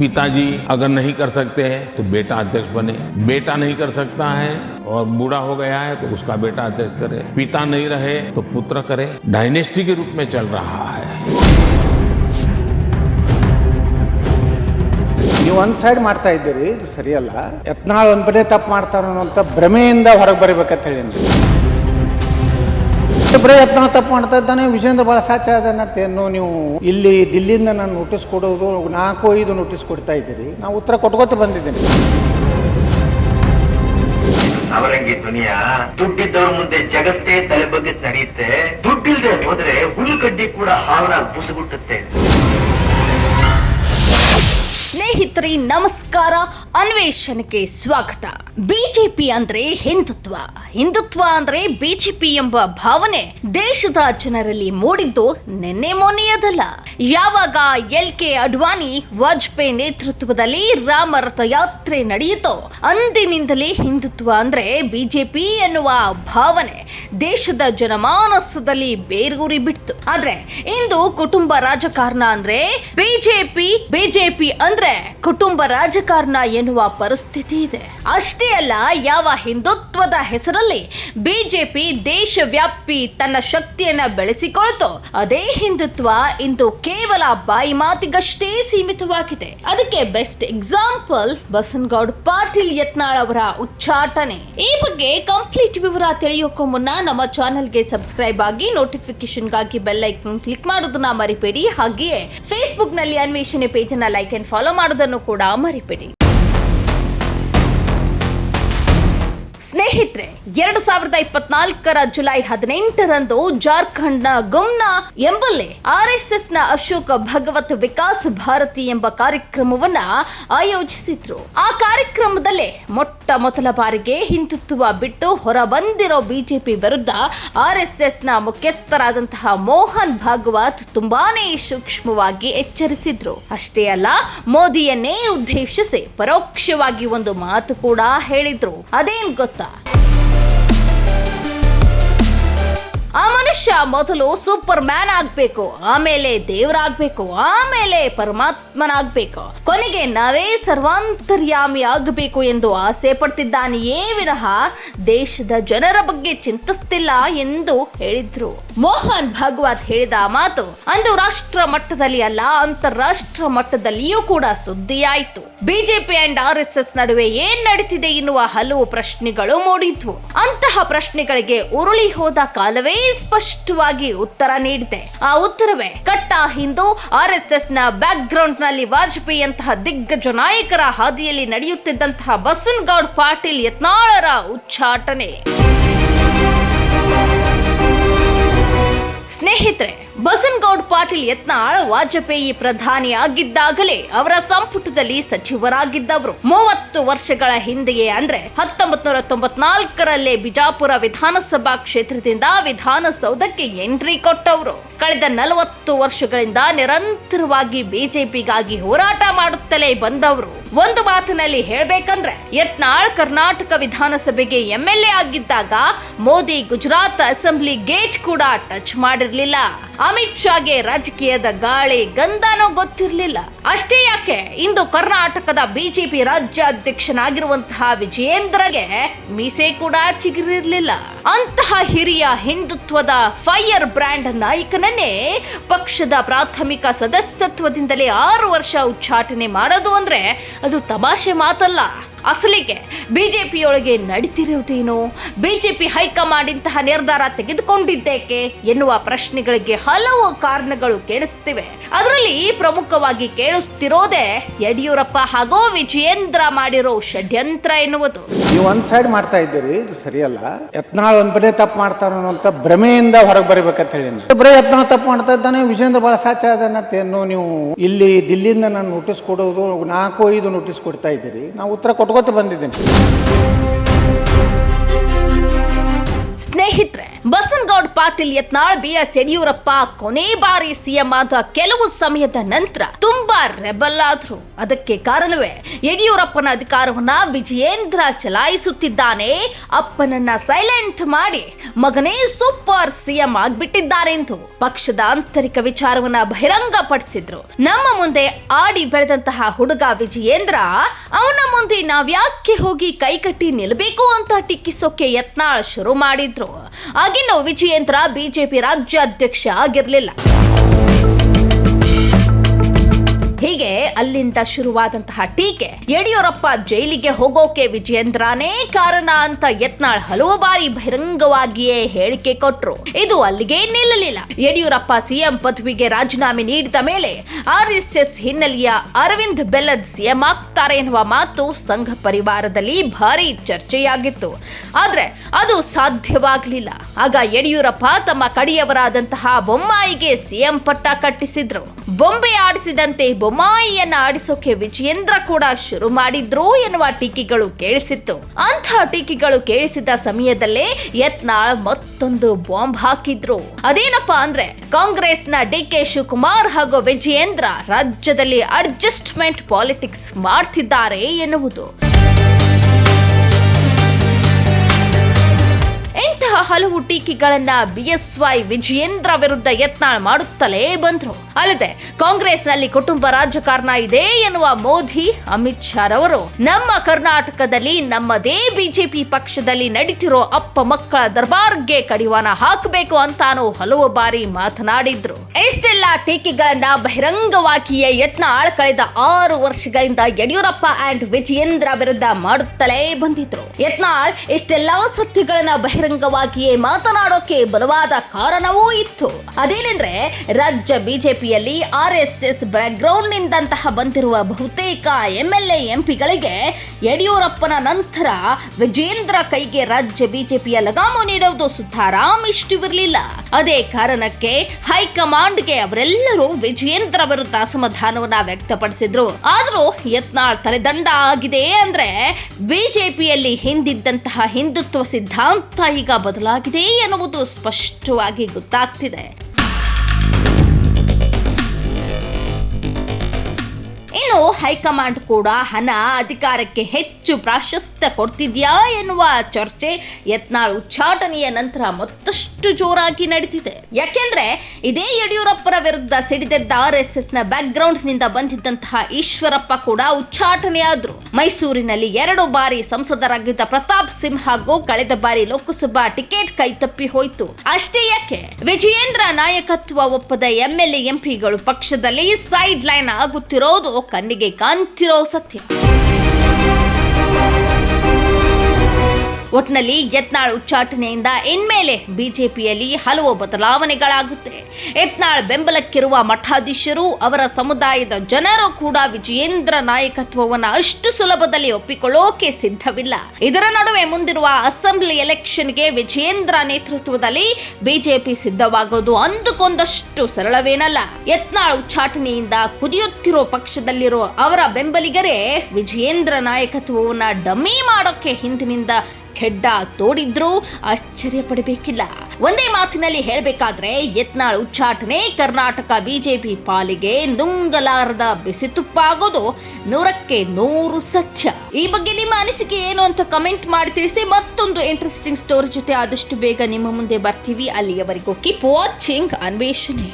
पिताजी अगर नहीं कर सकते हैं तो बेटा अध्यक्ष बने बेटा नहीं कर सकता है और बूढ़ा हो गया है तो उसका बेटा अध्यक्ष करे पिता नहीं रहे तो पुत्र करे डायनेस्टी के रूप में चल रहा है ನೀವು ಒಂದು ಸೈಡ್ ಮಾಡ್ತಾ ಇದ್ದೀರಿ ಇದು ಸರಿಯಲ್ಲ ಯತ್ನಾಳ್ ಒಂದನೇ ತಪ್ಪು ಮಾಡ್ತಾರ ಅನ್ನೋಂಥ ಭ್ರಮೆಯಿಂದ ಹೊರಗೆ ಬರಬೇಕಂತ ಹೇಳಿ ಬರೀ ಪ್ರಯತ್ನ ತಪ್ಪು ಮಾಡ್ತಾ ಇದ್ದಾನೆ. ವಿಜೇಂದ್ರ ಭಾಳ ಸಾಚ ಅದನ್ನತ್ತೇನು ನೀವು. ಇಲ್ಲಿ ದಿಲ್ಲಿಯಿಂದ ನಾನು ನೋಟಿಸ್ ಕೊಡೋದು, ನಾಲ್ಕು, ಐದು ನೋಟಿಸ್ ಕೊಡ್ತಾ ಇದ್ದೀರಿ. ನಾವು ಉತ್ತರ ಕೊಟ್ಕೋತ ಬಂದಿದ್ದೀನಿ. ಅವರಂಗಿ ದುನಿಯಾ ದುಡ್ಡಿದ್ದವ್ರ ಮುಂದೆ ಜಗತ್ತೇ ತಲೆ ಬಗ್ಗೆ ನಡೆಯುತ್ತೆ. ದುಡ್ಡಿಲ್ದೆ ಹೋದ್ರೆ ಹುಡುಗಡ್ಡಿ ಕೂಡ ಹಾವನ ಬುಸುಗುಟ್ಟುತ್ತೆ. ಸ್ನೇಹಿತರೆ, ನಮಸ್ಕಾರ. ಅನ್ವೇಷಣೆಗೆ ಸ್ವಾಗತ. ಬಿಜೆಪಿ ಅಂದ್ರೆ ಹಿಂದುತ್ವ. ಹಿಂದುತ್ವ ಅಂದ್ರೆ ಬಿಜೆಪಿ ಎಂಬ ಭಾವನೆ ದೇಶದ ಜನರಲ್ಲಿ ಮೂಡಿದ್ದು ನಿನ್ನೆ ಮೊನೆಯದಲ್ಲ ಯಾವಾಗ ಎಲ್ ಕೆ ಅಡ್ವಾಣಿ, ವಾಜಪೇಯಿ ನೇತೃತ್ವದಲ್ಲಿ ರಾಮ ರಥಯಾತ್ರೆ ನಡೆಯಿತೋ, ಅಂದಿನಿಂದಲೇ ಹಿಂದುತ್ವ ಅಂದ್ರೆ ಬಿಜೆಪಿ ಎನ್ನುವ ಭಾವನೆ ದೇಶದ ಜನಮಾನಸದಲ್ಲಿ ಬೇರೂರಿ ಬಿಡ್ತು. ಆದ್ರೆ, ಇಂದು ಕುಟುಂಬ ರಾಜಕಾರಣ ಅಂದ್ರೆ ಬಿಜೆಪಿ ಬಿಜೆಪಿ ಅಂದ್ರೆ ಕುಟುಂಬ ರಾಜಕಾರಣ ಎನ್ನುವ ಪರಿಸ್ಥಿತಿ ಇದೆ. ಅಷ್ಟೇ ಅಲ್ಲ, ಯಾವ ಹಿಂದುತ್ವದ ಹೆಸರಲ್ಲಿ ಬಿಜೆಪಿ ದೇಶವ್ಯಾಪಿ ತನ್ನ ಶಕ್ತಿಯನ್ನ ಬೆಳೆಸಿಕೊಳ್ತು, ಅದೇ ಹಿಂದುತ್ವ ಇಂದು ಕೇವಲ ಬಾಯಿ ಮಾತಿಗಷ್ಟೇ ಸೀಮಿತವಾಗಿದೆ. ಅದಕ್ಕೆ ಬೆಸ್ಟ್ ಎಕ್ಸಾಂಪಲ್ ಬಸನ್ಗೌಡ್ ಪಾಟೀಲ್ ಯತ್ನಾಳ್ ಅವರ ಉಚ್ಚಾಟನೆ. ಈ ಬಗ್ಗೆ ಕಂಪ್ಲೀಟ್ ವಿವರ ತಿಳಿಯೋಕ್ಕೂ ಮುನ್ನ ನಮ್ಮ ಚಾನೆಲ್ಗೆ ಸಬ್ಸ್ಕ್ರೈಬ್ ಆಗಿ ನೋಟಿಫಿಕೇಶನ್ಗಾಗಿ ಬೆಲ್ ಐಕನ್ ಕ್ಲಿಕ್ ಮಾಡೋದನ್ನ ಮರಿಬೇಡಿ. ಹಾಗೆಯೇ ಫೇಸ್ಬುಕ್ನಲ್ಲಿ ಅನ್ವೇಷಣೆ ಪೇಜ್ ಅನ್ನ ಲೈಕ್ ಅಂಡ್ ಫಾಲೋ ಮಾಡೋದನ್ನು ಕೂಡ ಮರಿಬೇಡಿ. ಸ್ನೇಹಿತರೆ, ಎರಡು ಸಾವಿರದ ಇಪ್ಪತ್ನಾಲ್ಕರ ಜುಲೈ ಹದಿನೆಂಟರಂದು ಜಾರ್ಖಂಡ್ನ ಗುಮ್ನಾ ಎಂಬಲ್ಲಿ ಆರ್ ಎಸ್ ಎಸ್ನ ಅಶೋಕ ಭಗವತ್ ವಿಕಾಸ್ ಭಾರತಿ ಎಂಬ ಕಾರ್ಯಕ್ರಮವನ್ನ ಆಯೋಜಿಸಿದ್ರು. ಆ ಕಾರ್ಯಕ್ರಮದಲ್ಲಿ ಮೊಟ್ಟ ಮೊದಲ ಬಾರಿಗೆ ಹಿಂದುತ್ವ ಬಿಟ್ಟು ಹೊರಬಂದಿರೋ ಬಿಜೆಪಿ ವಿರುದ್ಧ ಆರ್ ಎಸ್ ಎಸ್ನ ಮುಖ್ಯಸ್ಥರಾದಂತಹ ಮೋಹನ್ ಭಾಗವತ್ ತುಂಬಾನೇ ಸೂಕ್ಷ್ಮವಾಗಿ ಎಚ್ಚರಿಸಿದ್ರು. ಅಷ್ಟೇ ಅಲ್ಲ, ಮೋದಿಯನ್ನೇ ಉದ್ದೇಶಿಸಿ ಪರೋಕ್ಷವಾಗಿ ಒಂದು ಮಾತು ಕೂಡ ಹೇಳಿದ್ರು. ಅದೇನ್ ಗೊತ್ತಾ? volta! ಆ ಮನುಷ್ಯ ಮೊದಲು ಸೂಪರ್ ಮ್ಯಾನ್ ಆಗ್ಬೇಕು, ಆಮೇಲೆ ದೇವರಾಗ್ಬೇಕು, ಆಮೇಲೆ ಪರಮಾತ್ಮನಾಗ್ಬೇಕು. ಕೊನೆಗೆ ನಾವೇ ಸರ್ವಾಂತರ್ಯಾಮಿ ಆಗಬೇಕು ಎಂದು ಆಸೆ ಪಡ್ತಿದ್ದಾನೆಯೇ ವಿನಃ ದೇಶದ ಜನರ ಬಗ್ಗೆ ಚಿಂತಿಸ್ತಿಲ್ಲ ಎಂದು ಹೇಳಿದ್ರು. ಮೋಹನ್ ಭಾಗವತ್ ಹೇಳಿದ ಮಾತು ಅಂದು ರಾಷ್ಟ್ರ ಮಟ್ಟದಲ್ಲಿ ಅಲ್ಲ, ಅಂತಾರಾಷ್ಟ್ರ ಮಟ್ಟದಲ್ಲಿಯೂ ಕೂಡ ಸುದ್ದಿಯಾಯಿತು. BJP and R S S ನಡುವೆ ಏನ್ ನಡೀತಿದೆ ಎನ್ನುವ ಹಲವು ಪ್ರಶ್ನೆಗಳು ಮೂಡಿದ್ವು. ಅಂತಹ ಪ್ರಶ್ನೆಗಳಿಗೆ ಉರುಳಿ ಹೋದ ಕಾಲವೇ ಸ್ಪಷ್ಟವಾಗಿ ಉತ್ತರ ನೀಡಿದೆ. ಆ ಉತ್ತರವೇ, ಕಟ್ಟ ಹಿಂದೂ ಆರ್ ಎಸ್ ಎಸ್ನ ಬ್ಯಾಕ್ ಗ್ರೌಂಡ್ನಲ್ಲಿ ವಾಜಪೇಯಿ ಅಂತಹ ದಿಗ್ಗಜ ನಾಯಕರ ಹಾದಿಯಲ್ಲಿ ನಡೆಯುತ್ತಿದ್ದಂತಹ ಬಸನ್ಗೌಡ್ ಪಾಟೀಲ್ ಯತ್ನಾಳರ ಉಚ್ಚಾಟನೆ. ಸ್ನೇಹಿತರೆ ಬಸನಗೌಡ್ ಪಾಟೀಲ್ ಯತ್ನಾಳ್ ವಾಜಪೇಯಿ ಪ್ರಧಾನಿ ಆಗಿದ್ದಾಗಲೇ ಅವರ ಸಂಪುಟದಲ್ಲಿ ಸಚಿವರಾಗಿದ್ದವರು. ಮೂವತ್ತು ವರ್ಷಗಳ ಹಿಂದೆಯೇ ಅಂದ್ರೆ ಹತ್ತೊಂಬತ್ ನೂರ ತೊಂಬತ್ನಾಲ್ಕರಲ್ಲೇ ಬಿಜಾಪುರ ವಿಧಾನಸಭಾ ಕ್ಷೇತ್ರದಿಂದ ವಿಧಾನಸೌಧಕ್ಕೆ ಎಂಟ್ರಿ ಕೊಟ್ಟವರು. ಕಳೆದ ನಲವತ್ತು ವರ್ಷಗಳಿಂದ ನಿರಂತರವಾಗಿ ಬಿಜೆಪಿಗಾಗಿ ಹೋರಾಟ ಮಾಡುತ್ತಲೇ ಬಂದವರು. ಒಂದು ಮಾತಿನಲ್ಲಿ ಹೇಳ್ಬೇಕಂದ್ರೆ, ಯತ್ನಾಳ್ ಕರ್ನಾಟಕ ವಿಧಾನಸಭೆಗೆ ಎಂಎಲ್ಎ ಆಗಿದ್ದಾಗ ಮೋದಿ ಗುಜರಾತ್ ಅಸೆಂಬ್ಲಿ ಗೇಟ್ ಕೂಡ ಟಚ್ ಮಾಡಿರ್ಲಿಲ್ಲ. ಅಮಿತ್ ಶಾಗೆ ರಾಜಕೀಯದ ಗಾಳಿ ಗಂಧನೂ ಗೊತ್ತಿರಲಿಲ್ಲ. ಅಷ್ಟೇ ಯಾಕೆ? ಇಂದು ಕರ್ನಾಟಕದ ಬಿಜೆಪಿ ರಾಜ್ಯಾಧ್ಯಕ್ಷನಾಗಿರುವಂತಹ ವಿಜಯೇಂದ್ರಗೆ ಮೀಸೆ ಕೂಡ ಚಿಗುರಿರಲಿಲ್ಲ. ಅಂತಹ ಹಿರಿಯ ಹಿಂದುತ್ವದ ಫೈರ್ ಬ್ರ್ಯಾಂಡ್ ನಾಯಕನನ್ನೇ ಪಕ್ಷದ ಪ್ರಾಥಮಿಕ ಸದಸ್ಯತ್ವದಿಂದಲೇ ಆರು ವರ್ಷ ಉಚ್ಚಾಟನೆ ಮಾಡೋದು ಅಂದ್ರೆ ಅದು ತಮಾಷೆ ಮಾತಲ್ಲ. ಅಸಲಿಗೆ ಬಿಜೆಪಿಯೊಳಗೆ ನಡೀತಿರುವುದೇನು ಬಿಜೆಪಿ ಹೈಕಮಾಂಡ್ ಇಂತಹ ನಿರ್ಧಾರ ತೆಗೆದುಕೊಂಡಿದ್ದೇಕೆ ಎನ್ನುವ ಪ್ರಶ್ನೆಗಳಿಗೆ ಹಲವು ಕಾರಣಗಳು ಕೇಳಿಸ್ತಿವೆ. ಅದರಲ್ಲಿ ಪ್ರಮುಖವಾಗಿ ಕೇಳಿಸ್ತಿರೋದೆ ಯಡಿಯೂರಪ್ಪ ಹಾಗೂ ವಿಜಯೇಂದ್ರ ಮಾಡಿರೋ ಷಡ್ಯಂತ್ರ ಎನ್ನುವುದು. ನೀವು ಒಂದ್ ಸೈಡ್ ಮಾಡ್ತಾ ಇದ್ದೀರಿ, ಇದು ಸರಿಯಲ್ಲ. ಯತ್ನಾಳ್ ಒಂದನೇ ತಪ್ಪು ಮಾಡ್ತಾರ ಅನ್ನೋಂಥ ಭ್ರಮೆಯಿಂದ ಹೊರಗೆ ಬರಬೇಕಂತ ಹೇಳಿ ಬರೀ ಯತ್ನಾಳ್ ತಪ್ಪು ಮಾಡ್ತಾ ಇದ್ದಾನೆ ವಿಜೇಂದ್ರ ಬಹಳ ಸಾಚ ಅದನ್ನತ್ತೇನು ನೀವು ಇಲ್ಲಿ ದಿಲ್ಲಿಯಿಂದ ನಾನು ನೋಟಿಸ್ ಕೊಡೋದು, ನಾಲ್ಕು ಐದು ನೋಟಿಸ್ ಕೊಡ್ತಾ ಇದ್ದೀರಿ. ನಾವು ಉತ್ತರ ಕೊಟ್ಕೋತ ಬಂದಿದ್ದೀನಿ. ಬಸನಗೌಡ ಪಾಟೀಲ್ ಯತ್ನಾಳ್ ಬಿ ಎಸ್ ಯಡಿಯೂರಪ್ಪ ಕೊನೆ ಬಾರಿ ಸಿಎಂ ಆದ ಕೆಲವು ಸಮಯದ ನಂತರ ತುಂಬಾ ರೆಬಲ್ ಆದ್ರು. ಅದಕ್ಕೆ ಕಾರಣವೇ ಯಡಿಯೂರಪ್ಪನ ಅಧಿಕಾರವನ್ನ ವಿಜಯೇಂದ್ರ ಚಲಾಯಿಸುತ್ತಿದ್ದಾನೆ. ಅಪ್ಪನನ್ನ ಸೈಲೆಂಟ್ ಮಾಡಿ ಮಗನೇ ಸೂಪರ್ ಸಿಎಂ ಆಗ್ಬಿಟ್ಟಿದ್ದಾರೆ ಎಂದು ಪಕ್ಷದ ಆಂತರಿಕ ವಿಚಾರವನ್ನ ಬಹಿರಂಗಪಡಿಸಿದ್ರು. ನಮ್ಮ ಮುಂದೆ ಆಡಿ ಬೆಳೆದಂತಹ ಹುಡುಗ ವಿಜಯೇಂದ್ರ, ಅವನ ಮುಂದೆ ನಾವ್ಯಾಕೆ ಹೋಗಿ ಕೈಕಟ್ಟಿ ನಿಲ್ಲಬೇಕು ಅಂತ ಟೀಕಿಸೋಕೆ ಯತ್ನಾಳ್ ಶುರು ಮಾಡಿದ್ರು. ಆಗಿನ್ನು ವಿಜಯೇಂದ್ರ ಬಿಜೆಪಿ ರಾಜ್ಯಾಧ್ಯಕ್ಷ ಆಗಿರ್ಲಿಲ್ಲ. ಹೀಗೆ ಅಲ್ಲಿಂದ ಶುರುವಾದಂತಹ ಟೀಕೆ ಯಡಿಯೂರಪ್ಪ ಜೈಲಿಗೆ ಹೋಗೋಕೆ ವಿಜಯೇಂದ್ರನೇ ಕಾರಣ ಅಂತ ಯತ್ನಾಳ್ ಹಲವು ಬಾರಿ ಬಹಿರಂಗವಾಗಿಯೇ ಹೇಳಿಕೆ ಕೊಟ್ರು. ಇದು ಅಲ್ಲಿಗೆ ನಿಲ್ಲಲಿಲ್ಲ. ಯಡಿಯೂರಪ್ಪ ಸಿಎಂ ಪದವಿಗೆ ರಾಜೀನಾಮೆ ನೀಡಿದ ಮೇಲೆ ಆರ್ ಎಸ್ ಎಸ್ ಹಿನ್ನೆಲೆಯ ಅರವಿಂದ್ ಬೆಲ್ಲದ್ ಸಿಎಂ ಆಗ್ತಾರೆ ಎನ್ನುವ ಮಾತು ಸಂಘ ಪರಿವಾರದಲ್ಲಿ ಭಾರಿ ಚರ್ಚೆಯಾಗಿತ್ತು. ಆದ್ರೆ ಅದು ಸಾಧ್ಯವಾಗಲಿಲ್ಲ. ಆಗ ಯಡಿಯೂರಪ್ಪ ತಮ್ಮ ಕಡಿಯವರಾದಂತಹ ಬೊಮ್ಮಾಯಿಗೆ ಸಿಎಂ ಪಟ್ಟ ಕಟ್ಟಿಸಿದ್ರು. ಬೊಂಬೆ ಆಡಿಸಿದಂತೆ ಬೊಮ್ಮಾಯಿಯನ್ನ ಆಡಿಸೋಕೆ ವಿಜಯೇಂದ್ರ ಕೂಡ ಶುರು ಮಾಡಿದ್ರು ಎನ್ನುವ ಟೀಕೆಗಳು ಕೇಳಿಸಿತ್ತು. ಅಂತಹ ಟೀಕೆಗಳು ಕೇಳಿಸಿದ ಸಮಯದಲ್ಲೇ ಯತ್ನಾಳ್ ಮತ್ತೊಂದು ಬಾಂಬ್ ಹಾಕಿದ್ರು. ಅದೇನಪ್ಪಾ ಅಂದ್ರೆ ಕಾಂಗ್ರೆಸ್ನ ಡಿ ಕೆ ಶಿವಕುಮಾರ್ ಹಾಗೂ ವಿಜಯೇಂದ್ರ ರಾಜ್ಯದಲ್ಲಿ ಅಡ್ಜಸ್ಟ್ಮೆಂಟ್ ಪಾಲಿಟಿಕ್ಸ್ ಮಾಡ್ತಿದ್ದಾರೆ ಎನ್ನುವುದು. ಇಂತಹ ಹಲವು ಟೀಕೆಗಳನ್ನ ಬಿಎಸ್ವೈ ವಿಜಯೇಂದ್ರ ವಿರುದ್ಧ ಯತ್ನಾಳ್ ಮಾಡುತ್ತಲೇ ಬಂದ್ರು. ಅಲ್ಲದೆ ಕಾಂಗ್ರೆಸ್ನಲ್ಲಿ ಕುಟುಂಬ ರಾಜಕಾರಣ ಇದೆ ಎನ್ನುವ ಮೋದಿ, ಅಮಿತ್ ಶಾ ರವರು ನಮ್ಮ ಕರ್ನಾಟಕದಲ್ಲಿ ನಮ್ಮದೇ ಬಿಜೆಪಿ ಪಕ್ಷದಲ್ಲಿ ನಡೀತಿರೋ ಅಪ್ಪ ಮಕ್ಕಳ ದರ್ಬಾರ್ಗೆ ಕಡಿವಾಣ ಹಾಕಬೇಕು ಅಂತಾನು ಹಲವು ಬಾರಿ ಮಾತನಾಡಿದ್ರು. ಇಷ್ಟೆಲ್ಲ ಟೀಕೆಗಳನ್ನ ಬಹಿರಂಗವಾಗಿಯೇ ಯತ್ನಾಳ್ ಕಳೆದ ಆರು ವರ್ಷಗಳಿಂದ ಯಡಿಯೂರಪ್ಪ ಅಂಡ್ ವಿಜಯೇಂದ್ರ ವಿರುದ್ಧ ಮಾಡುತ್ತಲೇ ಬಂದಿದ್ರು. ಯತ್ನಾಳ್, ಇಷ್ಟೆಲ್ಲಾ ಸತ್ಯಗಳನ್ನ ಬಹಿರಂಗವಾಗಿಯೇ ಮಾತನಾಡೋಕೆ ಬಲವಾದ ಕಾರಣವೂ ಇತ್ತು. ಅದೇನೆಂದ್ರೆ, ರಾಜ್ಯ ಬಿಜೆಪಿಯಲ್ಲಿ ಆರ್ ಎಸ್ ಎಸ್ ಬ್ಯಾಕ್ಗ್ರೌಂಡ್ ನಿಂದಂತಹ ಬಂದಿರುವ ಬಹುತೇಕ ಎಂಎಲ್ಎ ಎಂಪಿಗಳಿಗೆ ಯಡಿಯೂರಪ್ಪನ ನಂತರ ವಿಜೇಂದ್ರ ಕೈಗೆ ರಾಜ್ಯ ಬಿಜೆಪಿಯ ಲಗಾಮು ನೀಡುವುದು ಸುಧಾರಾಮ್ ಇಷ್ಟವಿರಲಿಲ್ಲ. ಅದೇ ಕಾರಣಕ್ಕೆ ಹೈಕಮಾಂಡ್ಗೆ ಅವರೆಲ್ಲರೂ ವಿಜೇಂದ್ರ ವಿರುದ್ಧ ಅಸಮಾಧಾನವನ್ನ ವ್ಯಕ್ತಪಡಿಸಿದ್ರು. ಆದ್ರೂ ಯತ್ನಾಳ್ ತಲೆದಂಡ ಆಗಿದೆ ಅಂದ್ರೆ ಬಿಜೆಪಿಯಲ್ಲಿ ಹಿಂದಿದ್ದಂತಹ ಹಿಂದುತ್ವ ಸಿದ್ಧಾಂತ ಈಗ ಬದಲಾಗಿದೆ ಎನ್ನುವುದು ಸ್ಪಷ್ಟವಾಗಿ ಗೊತ್ತಾಗ್ತಿದೆ. ಇನ್ನು ಹೈಕಮಾಂಡ್ ಕೂಡ ಹಣ ಅಧಿಕಾರಕ್ಕೆ ಹೆಚ್ಚು ಪ್ರಾಶಸ್ತ್ಯ ಕೊಡ್ತಿದ್ಯಾ ಎನ್ನುವ ಚರ್ಚೆ ಯತ್ನಾಳ್ ಉಚ್ಚಾಟನೆಯ ನಂತರ ಮತ್ತಷ್ಟು ಜೋರಾಗಿ ನಡೀತಿದೆ. ಯಾಕೆಂದ್ರೆ ಇದೇ ಯಡಿಯೂರಪ್ಪರ ವಿರುದ್ಧ ಸಿಡಿದೆದ್ದ ಆರ್ ಎಸ್ ಎಸ್ನ ಬ್ಯಾಕ್ ಗ್ರೌಂಡ್ನಿಂದ ಬಂದಿದ್ದಂತಹ ಈಶ್ವರಪ್ಪ ಕೂಡ ಉಚ್ಚಾಟನೆಯಾದ್ರು. ಮೈಸೂರಿನಲ್ಲಿ ಎರಡು ಬಾರಿ ಸಂಸದರಾಗಿದ್ದ ಪ್ರತಾಪ್ ಸಿಂಗ್ ಹಾಗೂ ಕಳೆದ ಬಾರಿ ಲೋಕಸಭಾ ಟಿಕೆಟ್ ಕೈ ತಪ್ಪಿ ಹೋಯಿತು. ಅಷ್ಟೇ ಯಾಕೆ? ವಿಜಯೇಂದ್ರ ನಾಯಕತ್ವ ಒಪ್ಪದ ಎಂಎಲ್ಎ ಎಂಪಿಗಳು ಪಕ್ಷದಲ್ಲಿ ಸೈಡ್ ಲೈನ್ ಆಗುತ್ತಿರೋದು ಕಣ್ಣಿಗೆ ಕಾಣ್ತಿರೋ ಸತ್ಯ ಒಟ್ನಲ್ಲಿ ಯತ್ನಾಳ್ ಉಚ್ಚಾಟನೆಯಿಂದ ಇನ್ಮೇಲೆ ಬಿಜೆಪಿಯಲ್ಲಿ ಹಲವು ಬದಲಾವಣೆಗಳಾಗುತ್ತೆ. ಯತ್ನಾಳ್ ಬೆಂಬಲಕ್ಕಿರುವ ಮಠಾಧೀಶರು, ಅವರ ಸಮುದಾಯದ ಜನರು ಕೂಡ ವಿಜಯೇಂದ್ರ ನಾಯಕತ್ವವನ್ನು ಅಷ್ಟು ಸುಲಭದಲ್ಲಿ ಒಪ್ಪಿಕೊಳ್ಳೋಕೆ ಸಿದ್ಧವಿಲ್ಲ. ಇದರ ನಡುವೆ ಮುಂದಿರುವ ಅಸೆಂಬ್ಲಿ ಎಲೆಕ್ಷನ್ಗೆ ವಿಜಯೇಂದ್ರ ನೇತೃತ್ವದಲ್ಲಿ ಬಿಜೆಪಿ ಸಿದ್ಧವಾಗೋದು ಅಂದುಕೊಂಡಷ್ಟು ಸರಳವೇನಲ್ಲ. ಯತ್ನಾಳ್ ಉಚ್ಚಾಟನೆಯಿಂದ ಕುದಿಯುತ್ತಿರೋ ಪಕ್ಷದಲ್ಲಿರೋ ಅವರ ಬೆಂಬಲಿಗರೇ ವಿಜಯೇಂದ್ರ ನಾಯಕತ್ವವನ್ನು ಡಮ್ಮಿ ಮಾಡೋಕೆ ಹಿಂದಿನಿಂದ ಖೆಡ್ಡ ತೋಡಿದ್ರೂ ಆಶ್ಚರ್ಯ ಪಡಬೇಕಿಲ್ಲ. ಒಂದೇ ಮಾತಿನಲ್ಲಿ ಹೇಳಬೇಕಾದ್ರೆ, ಯತ್ನಾಳ್ ಉಚ್ಚಾಟನೆ ಕರ್ನಾಟಕ ಬಿಜೆಪಿ ಪಾಲಿಗೆ ನುಂಗಲಾರದ ಬಿಸಿ ತುಪ್ಪ ಆಗೋದು ನೂರಕ್ಕೆ ನೂರು ಸತ್ಯ. ಈ ಬಗ್ಗೆ ನಿಮ್ಮ ಅನಿಸಿಕೆ ಏನು ಅಂತ ಕಮೆಂಟ್ ಮಾಡಿ ತಿಳಿಸಿ, ಮತ್ತೊಂದು ಇಂಟ್ರೆಸ್ಟಿಂಗ್ ಸ್ಟೋರಿ ಜೊತೆ ಆದಷ್ಟು ಬೇಗ ನಿಮ್ಮ ಮುಂದೆ ಬರ್ತೀವಿ. ಅಲ್ಲಿಯವರೆಗೂ ಕೀಪ್ ವಾಚಿಂಗ್ ಅನ್ವೇಷಣೆ.